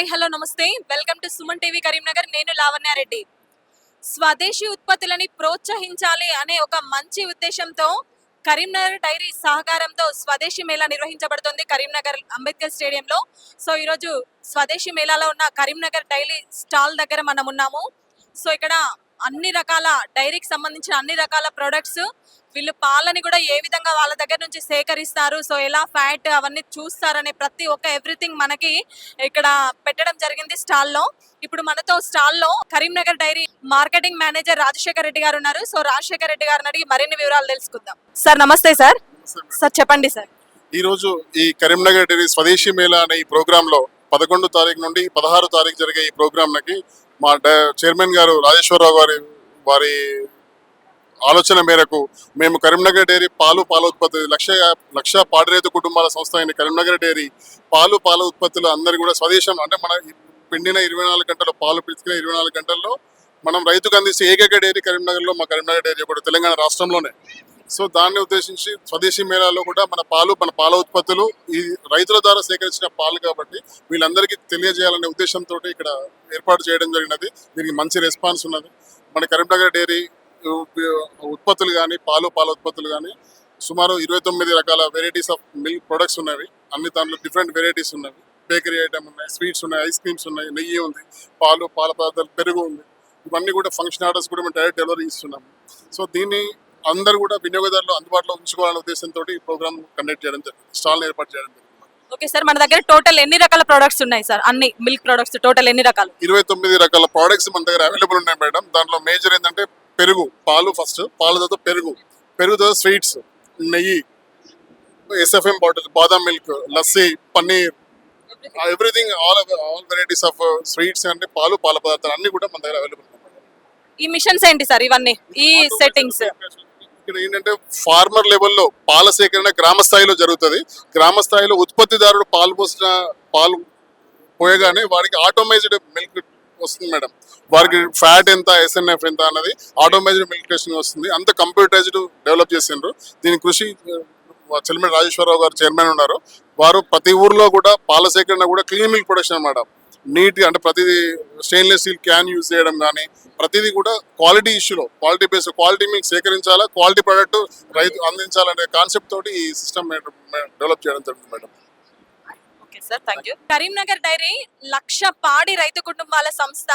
Hi hello నమస్తే. Welcome to Suman TV Karimnagar. నేను లావణ్యారెడ్డి. స్వదేశీ ఉత్పత్తులని ప్రోత్సహించాలి అనే ఒక మంచి ఉద్దేశంతో కరీంనగర్ డైరీ సహకారంతో స్వదేశీ మేళా నిర్వహించబడుతుంది కరీంనగర్ అంబేద్కర్ స్టేడియంలో. సో ఈరోజు స్వదేశీ మేళాలో ఉన్న కరీంనగర్ డైరీ స్టాల్ దగ్గర మనం ఉన్నాము. సో ఇక్కడ అన్ని రకాల డైరీకి సంబంధించిన అన్ని రకాల ప్రొడక్ట్స్ వీళ్ళు పాలని కూడా ఏ విధంగా వాళ్ళ దగ్గర నుంచి సేకరిస్తారు? సో ఎలా ఫ్యాట్ అవన్నీ చూస్తారనే ప్రతి ఒక్క ఎవ్రీథింగ్ మనకి ఇక్కడ పెట్టడం జరిగింది స్టాల్లో. ఇప్పుడు మనతో స్టాల్లో Karimnagar dairy marketing manager Rajashekar Reddy గారు ఉన్నారు. సో రాజశేఖర్ రెడ్డి గారిని అడిగి మరిన్ని వివరాలు తెలుసుకుందాం. సార్ నమస్తే సార్. సార్ చెప్పండి సార్. ఈ రోజు ఈ కరీంనగర్ డైరీ స్వదేశీ మేళా అనే ఈ ప్రోగ్రామ్లో పదకొండు తారీఖు నుండి పదహారు తారీఖు జరిగే ఈ ప్రోగ్రామ్ లకి మా చైర్మన్ గారు రాజేశ్వరరావు గారి వారి ఆలోచన మేరకు మేము కరీంనగర్ డైరీ పాలు పాల ఉత్పత్తి లక్ష లక్ష పాడిరైతు కుటుంబాల సంస్థ అయిన కరీంనగర్ డైరీ పాలు పాల ఉత్పత్తులు అందరి కూడా స్వదేశం అంటే మన పిండిన ఇరవై నాలుగు గంటల పాలు పితికిన ఇరవై నాలుగు గంటల్లో మనం రైతుకు అందించే ఏకైక డైరీ కరీంనగర్లో మా కరీంనగర్ డైరీ కూడా తెలంగాణ రాష్ట్రంలోనే. సో దాన్ని ఉద్దేశించి స్వదేశీ మేళాలో కూడా మన పాలు మన పాల ఉత్పత్తులు ఈ రైతుల ద్వారా సేకరించిన పాలు కాబట్టి వీళ్ళందరికీ తెలియజేయాలనే ఉద్దేశంతో ఇక్కడ ఏర్పాటు చేయడం జరిగినది. దీనికి మంచి రెస్పాన్స్ ఉన్నది. మన కరీంనగర్ డైరీ ఉత్పత్తులు కానీ పాలు పాల ఉత్పత్తులు కానీ సుమారు ఇరవై తొమ్మిది రకాల వెరైటీస్ ఆఫ్ మిల్క్ ప్రొడక్ట్స్ ఉన్నవి. అన్ని దాంట్లో డిఫరెంట్ వెరైటీస్ ఉన్నవి. బేకరీ ఐటమ్ ఉన్నాయి స్వీట్స్ ఉన్నాయి ఐస్ క్రీమ్స్ ఉన్నాయి నెయ్యి ఉంది పాలు పాల పదార్థాలు పెరుగు ఉంది. ఇవన్నీ కూడా ఫంక్షన్ ఆర్డర్స్ కూడా మేము డైరెక్ట్ డెలివరీ ఇస్తున్నాము. సో దీన్ని అందరూ కూడా వినియోగదారులు అందుబాటులో ఉంచుకోవాలనే ఉద్దేశంతో ఈ ప్రోగ్రామ్ కండక్ట్ చేయడం జరిగింది. స్టాల్ ఏర్పాటు చేయడం జరిగింది. ఓకే సార్ మన దగ్గర టోటల్ ఎన్ని రకాల ప్రొడక్ట్స్ ఉన్నాయి సార్ అన్ని మిల్క్ ప్రొడక్ట్స్ టోటల్ ఎన్ని రకాలు? ఇరవై తొమ్మిది రకాల ప్రోడక్ట్స్ మన దగ్గర అవైలబుల్ ఉన్నాయి మేడం దాంట్లో మేజర్ ఏంటంటే పెరుగు పాలు ఫస్ట్ పాల తర్వాత పెరుగు. పెరుగు తర్వాత స్వీట్స్ నెయ్యి SFM bottle badam milk lassi paneer everything all all varieties of sweets అంటే పాలు పాల పదార్థాలు అన్ని కూడా మన దగ్గర అవైలబుల్. ఈ మిషన్స్ ఏంటి సార్ ఇవన్నీ? ఈ సెట్టింగ్స్ ఇక్కడ ఏంటంటే ఫార్మర్ లెవెల్లో పాల సేకరణ గ్రామ స్థాయిలో జరుగుతుంది. గ్రామ స్థాయిలో ఉత్పత్తిదారుడు పాలు పోసిన పాలు పోయగానే వారికి ఆటోమైజ్డ్ మిల్క్ వస్తుంది మేడం. వారికి ఫ్యాట్ ఎంత ఎస్ఎన్ఎఫ్ ఎంత అన్నది ఆటోమైజ్డ్ మిల్క్ వస్తుంది. అంత కంప్యూటరైజ్డ్ డెవలప్ చేసిండ్రు. దీని కృషి చెల్లిమెడ రాజేశ్వరరావు గారు చైర్మన్ ఉన్నారు. వారు ప్రతి ఊర్లో కూడా పాల సేకరణ కూడా క్లీన్ మిల్క్ ప్రొడక్షన్ అన్నమాట నీట్గా అంటే ప్రతిదీ స్టెయిన్లెస్ స్టీల్ క్యాన్ యూజ్ చేయడం కానీ ప్రతిదీ కూడా క్వాలిటీ ఇష్యూలో క్వాలిటీ బేస్ క్వాలిటీ మీకు సేకరించాలా క్వాలిటీ ప్రోడక్ట్ రైతు అందించాలనే కాన్సెప్ట్ తోటి ఈ సిస్టమ్ డెవలప్ చేయడం జరుగుతుంది madam. Okay sir thank you Karimnagar dairy లక్ష పాడి రైతు కుటుంబాల సంస్థ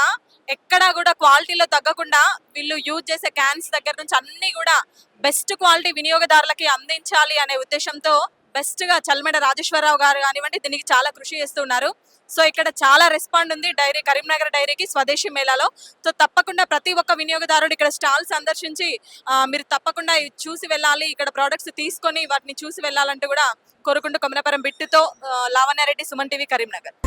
ఎక్కడా కూడా క్వాలిటీలో తగ్గకుండా వీళ్ళు యూజ్ చేసే క్యాన్స్ దగ్గర నుంచి అన్ని కూడా బెస్ట్ క్వాలిటీ వినియోగదారులకి అందించాలి అనే ఉద్దేశంతో బెస్ట్గా చల్మెడ రాజేశ్వరరావు గారు కానివ్వండి దీనికి చాలా కృషి చేస్తున్నారు. సో ఇక్కడ చాలా రెస్పాండ్ ఉంది డైరీ కరీంనగర్ డైరీకి స్వదేశీ మేళాలో. సో తప్పకుండా ప్రతి ఒక్క వినియోగదారుడు ఇక్కడ స్టాల్ సందర్శించి మీరు తప్పకుండా చూసి వెళ్ళాలి ఇక్కడ ప్రోడక్ట్స్ తీసుకొని వాటిని చూసి వెళ్ళాలంటూ కూడా కోరుకుంటూ కొమరపురం బిట్టుతో లావణ్యారెడ్డి సుమన్ టీవీ కరీంనగర్.